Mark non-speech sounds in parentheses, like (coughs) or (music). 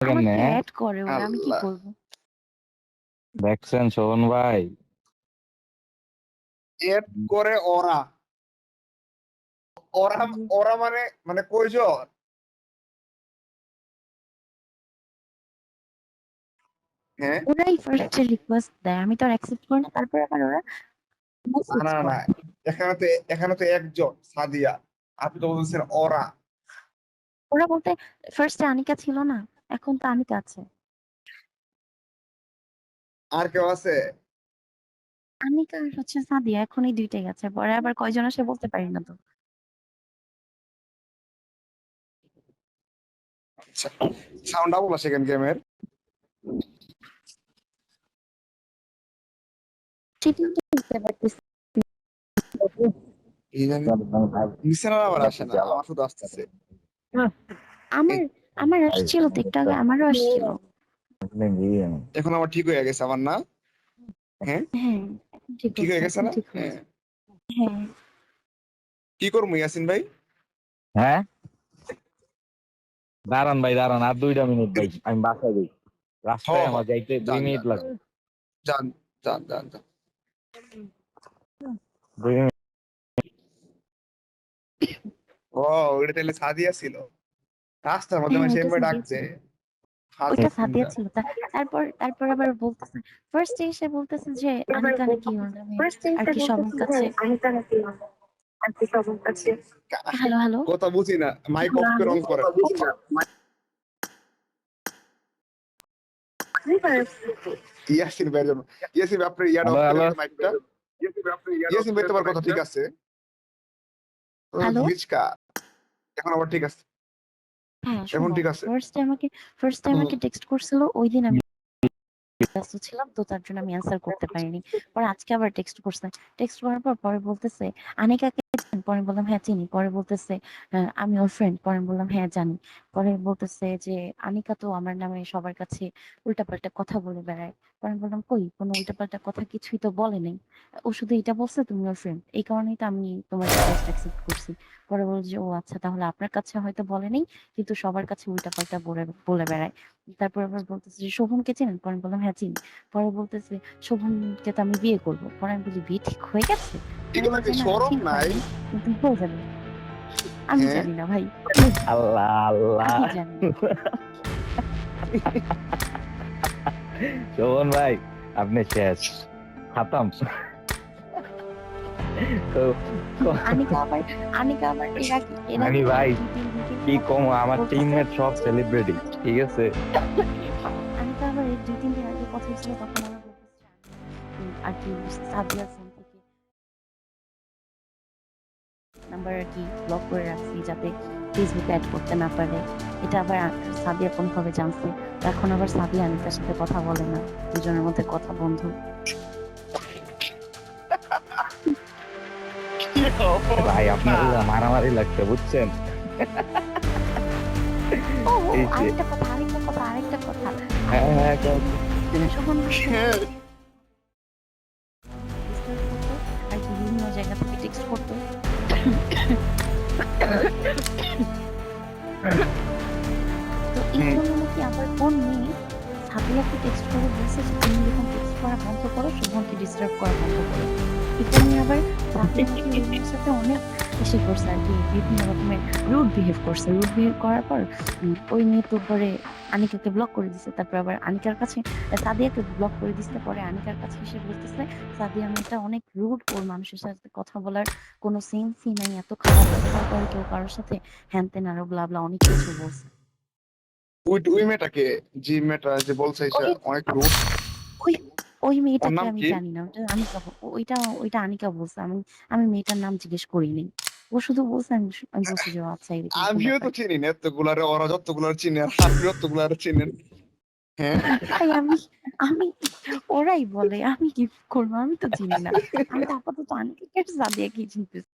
আমাকে অ্যাড করে ওরা আমি কি করব? দেখছেন শোভন ভাই? এড করে ওরা। ওরা ওরা মানে মানে কয়জন হ্যাঁ? ওরাই ফার্স্টে রিকোয়েস্ট দেয় আমি তো আর অ্যাকসেপ্ট করি না তারপর আবার ওরা না না না এখানে তো এখানে তো একজন সাদিয়া। আপনি তো বলছেন ওরা। ওরা বলতে ফার্স্টে আনিকা ছিল না। এখন তো আনিকা আছে। আর কেউ আছে? আনিকা আর হচ্ছে সাদিয়া এখন এই দুইটাই আছে। পরে আবার কয়জন আসে বলতে পারি না তো। সাউন্ড ডাবল আছে কেন গেমের সেটাই তো বুঝতে পারতেছি। এই আবার আসে না আমার শুধু আসতেছে। আমার আমার আসছিল তো একটু আগে আমারও আসছিল। এখন আমার ঠিক হয়ে গেছে আমার না? হ্যাঁ? এখন ঠিক ঠিক হয়ে গেছে না? হ্যাঁ। হ্যাঁ। কি করব ইয়াসিন ভাই? হ্যাঁ? দাঁড়ান ভাই দাঁড়ান আর দুইটা মিনিট ভাই আমি বাসায় দিই রাস্তায় হ্যাঁ, আমার যাইতে দুই মিনিট লাগবে। যান যান যান যান দুই মিনিট। ও ওটা তাহলে সাদিয়া ছিল। রাস্তার মধ্যে হ্যাঁ, ওটা সাদিয়া ডাকছে। ওইটা সাদিয়া ছিল। তা- তারপর তারপর আবার বলতেছে ফার্স্ট এসে বলতেছে যে আনিকা নাকি ওর নামে আর কি সবার কাছে? Hello hello. কথা বুঝি না। মাইক অফ করে অন করে। ইয়াসিন ভাইয়ের জন্য। ইয়াসিন ভাই আপনার ইয়ার অফ Hello, করে hello. মাইকটা ইয়াসিন ভাই তোমার কথা ঠিক আছে? Hello? মিচকা এখন আবার ঠিক আছে। এখন ঠিক আছে। ফার্স্ট টাইম আমাকে ফার্স্ট টাইম আমাকে টেক্সট করছিল ওই দিন আমি ব্যস্ত ছিলাম তো তার জন্য আমি অ্যানসার করতে পারিনি। পরে আজকে আবার টেক্সট করছে। টেক্সট করার পর পরে বলতেছে আনিকাকে চেনেন?" পরে বললাম হ্যাঁ চিনি। পরে বলতেছে "আহ, আমি ওর ফ্রেন্ড পরে বললাম হ্যাঁ জানি। পরে বলতেছে যে আনিকা তো আমার নামে সবার কাছে উল্টাপাল্টা কথা বলে বেড়ায়। আমি বললাম কই? কোনো উল্টাপাল্টা কথা কিছুই তো বলে নাই। ও শুধু এটা বলছে তুমি ওর ফ্রেন্ড এই কারণেই তো আমি তোমার রিকোয়েস্ট অ্যাকসেপ্ট করছি। পরে বলছে যে ও আচ্ছা তাহলে আপনার কাছে হয়তো বলে নেই কিন্তু সবার কাছে উল্টাপাল্টা বলে বলে বেড়ায়। তারপর আবার বলতেছে যে শোভনকে চেনেন? পরে আমি বললাম হ্যাঁ চিনি। পরে বলতেছে শোভনকে তো আমি বিয়ে করব। পরে আমি বলি বিয়ে ঠিক হয়ে গেছে? এগুলো কি বলছে, "না, শরম ঠিক নাই? হয়নি, কিন্তু হয়ে যাবে। আমি হ্যাঁ? জানি না ভাই। আল্লাহ আল্লাহ। আমি জানি। (laughs) শোভন ভাই আপনি শেষ। খাতাম। তো আমি ভাই, কি কম আমার টিমমেট সব সেলিব্রিটি ঠিক আছে? আবার এই দুই তিন দিন আগে কথা তখন আমার আমি, আর কি সাদিয়ার ফোন থেকে। নাম্বার আর কি ব্লক করে রাখছি যাতে ফেসবুকে অ্যাড করতে না পারে। এটা আবার সাদিয়া কোনোভাবে জানছে? এখন আবার সাদিয়া আনিকার সাথে কথা বলে না। দুজনের মধ্যে কথা বন্ধ। ভাই আপনার মারামারি লাগছে বুঝছেন? আরেকটা কথা আরেকটা কথা আরেকটা কথা। হ্যাঁ হ্যাঁ হ্যাঁ। আর বিভিন্ন জায়গা থেকে টেক্সট করতো। (coughs) জন্য নাকি আবার কোন টেক্সট করে তুমি টেক্সট করা বন্ধ করো শোভনকে ডিস্টার্ব করা বন্ধ করো? এটা নিয়ে আবার সাথে অনেক এসে করছে আর কি, বিভিন্ন রকমের রুড বিহেভ করছে। রুড বিহেভ করার পর ওই মেয়ে তো পরে আনিকাকে ব্লক করে দিছে। তারপর আবার আনিকার কাছে, সাদিয়াকে ব্লক করে দিছে। পরে আনিকার কাছে এসে বলতেছে, সাদিয়া মেয়েটা অনেক রুড ওর মানুষের সাথে কথা বলার কোনো সেন্সই নাই। এত খারাপ ব্যবহার করে কেউ কারোর সাথে হ্যান তেন আরও ব্লা ব্লা অনেক কিছু বলছে। ওই ওই মেয়েটাকে যে মেয়েটা যে বলছে অনেক ওই মেয়েটাকে নাম আমি? জানি না ওটা ব- ওইটা ওইটা আনিকা বলছে। আমি আমি মেয়েটার নাম জিজ্ঞেস করিনি। ও শুধু বলছে আমি শু- আমি বলছি যে আচ্ছা আমিও তো চিনি না এতগুলারে ওরা যতগুলার চিনি আর আপনি যতগুলারে চিনেন হ্যাঁ? ভাই আমি আমি ওরাই বলে আমি কি করব আমি তো চিনি না। আমি তো আপাতত আনিকাকে কি চিনতেছি